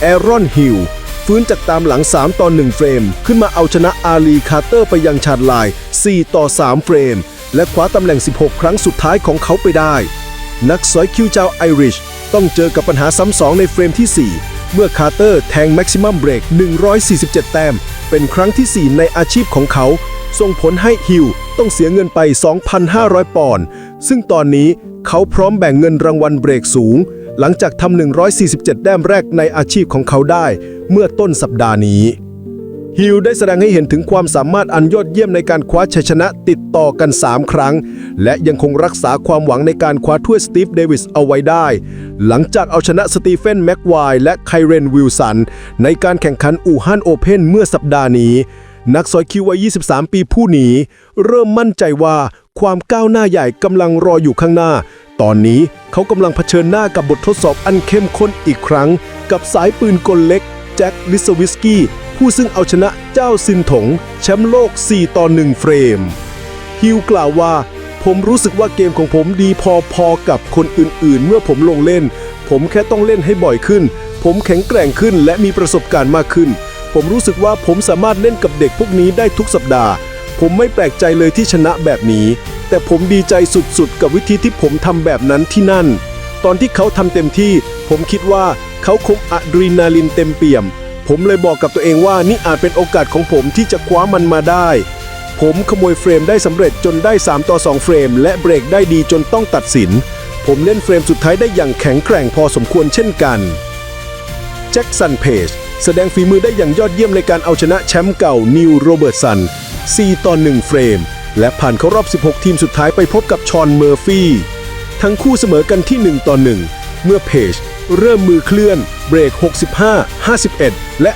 แอรอนฮิลฟื้นจากตามหลัง 3 ต่อ 1 เฟรม ขึ้นมาเอาชนะอาลีคาร์เตอร์ไปยังชาดไลน์4ต่อ 3 เฟรม และคว้าตำแหน่ง 16 ครั้งสุดท้ายของเขาไปได้ นักสอยคิวเจ้าไอริชต้องเจอกับปัญหาซ้ำสองในเฟรมที่ 4 เมื่อคาร์เตอร์แทงแม็กซิมัมเบรก 147 แต้ม เป็นครั้งที่ 4 ในอาชีพของเขา ส่งผลให้ฮิลต้องเสียเงินไป 2,500 ปอนด์ซึ่งตอนนี้เขาพร้อมแบ่งเงินรางวัลเบรกสูง หลังจากทำ147 แต้มแรกในอาชีพของเขาได้ เมื่อต้นสัปดาห์นี้ ฮิลได้แสดงให้เห็นถึงความสามารถอันยอดเยี่ยมในการคว้าชัยชนะติดต่อกัน 3 ครั้ง และยังคงรักษาความหวังในการคว้าถ้วยสตีฟเดวิสเอาไว้ได้ หลังจากเอาชนะสตีเฟนแม็กไวและไคเรนวิลสัน ในการแข่งขันอู่ฮั่นโอเพนเมื่อสัปดาห์นี้ นักสอยคิววัย 23 ปีผู้นี้ เริ่มมั่นใจว่าความก้าวหน้าใหญ่กำลังรออยู่ข้างหน้า ตอนนี้เขากำลังเผชิญหน้ากับบททดสอบอันเข้มข้นอีกครั้ง กับสายปืนกลเล็ก แจ็คลิสวิสกี้ ผู้ซึ่งเอาชนะเจ้าซินถง แชมป์โลก 4 ต่อ 1 เฟรม ฮิวกล่าวว่า ผมรู้สึกว่าเกมของผมดีพอๆกับคนอื่นๆ เมื่อผมลงเล่น ผมแค่ต้องเล่นให้บ่อยขึ้น ผมแข็งแกร่งขึ้นและมีประสบการณ์มากขึ้น ผมรู้สึกว่าผมสามารถเล่นกับเด็กพวกนี้ได้ทุกสัปดาห์ ผมไม่แปลกใจเลยที่ชนะแบบนี้ แต่ผมดีใจสุดๆ กับวิธีที่ผมทำแบบนั้นที่นั่น ตอนที่เขาทำเต็มที่ ผมคิดว่าเขาคงอะดรีนาลินเต็มเปี่ยม ผมเลยบอกกับตัวเองว่านี่อาจเป็นโอกาสของผมที่จะคว้ามันมาได้ ผมขโมยเฟรมได้สำเร็จจนได้ 3 ต่อ 2 เฟรม และเบรกได้ดีจนต้องตัดสิน ผมเล่นเฟรมสุดท้ายได้อย่างแข็งแกร่งพอสมควรเช่นกันแจ็คสันเพจแสดงฝีมือได้อย่างยอดเยี่ยมในการเอาชนะแชมป์เก่านิวโรเบิร์ตสัน 4 ต่อ 1 เฟรม และผ่านเข้ารอบ 16 ทีมสุดท้ายไปพบกับชอนเมอร์ฟี่ ทั้งคู่เสมอกันที่ 1 ต่อ 1 เมื่อเพจเริ่มมือเคลื่อน เบรก 65 51 และ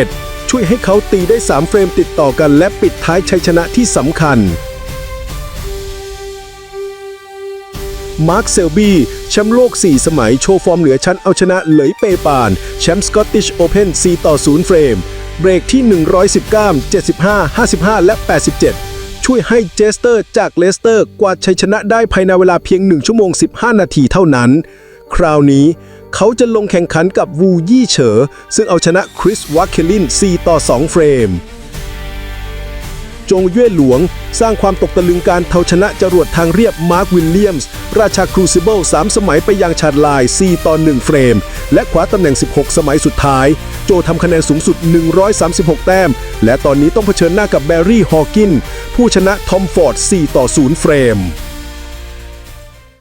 61 ช่วยให้เขาตีได้ 3 เฟรมติดต่อกันและปิดท้ายชัยชนะที่สำคัญมาร์คเซลบี้แชมป์โลก 4 สมัยโชว์ฟอร์มเหนือชั้นเอาชนะเหลยเปปาน แชมป์สกอตติชโอเพน4ต่อ 0 เฟรม เบรกที่ 119 75 55 และ 87 ช่วยให้เจสเตอร์จากเลสเตอร์กวาดชัยชนะได้ภายในเวลาเพียง 1 ชั่วโมง 15 นาทีเท่านั้น คราวนี้เขาจะลงแข่งขันกับวูยี่เฉอ ซึ่งเอาชนะคริสวัคเคลิน 4 ต่อ 2 เฟรม จงเย่หลวง สร้างความตกตะลึงการเทาชนะจรวดทางเรียบมาร์ควิลเลียมส์ ราชาครูซิเบิล3สมัยไปยังชาดไลน์4ต่อ 1 เฟรม และคว้าตำแหน่ง 16 สมัยสุดท้าย จทำคะแนนสูงสุด 136 แต้ม และตอนนี้ต้องเผชิญหน้ากับแบร์รี่ ฮอว์กิน ผู้ชนะทอมฟอร์ด 4 ต่อ 0 เฟรม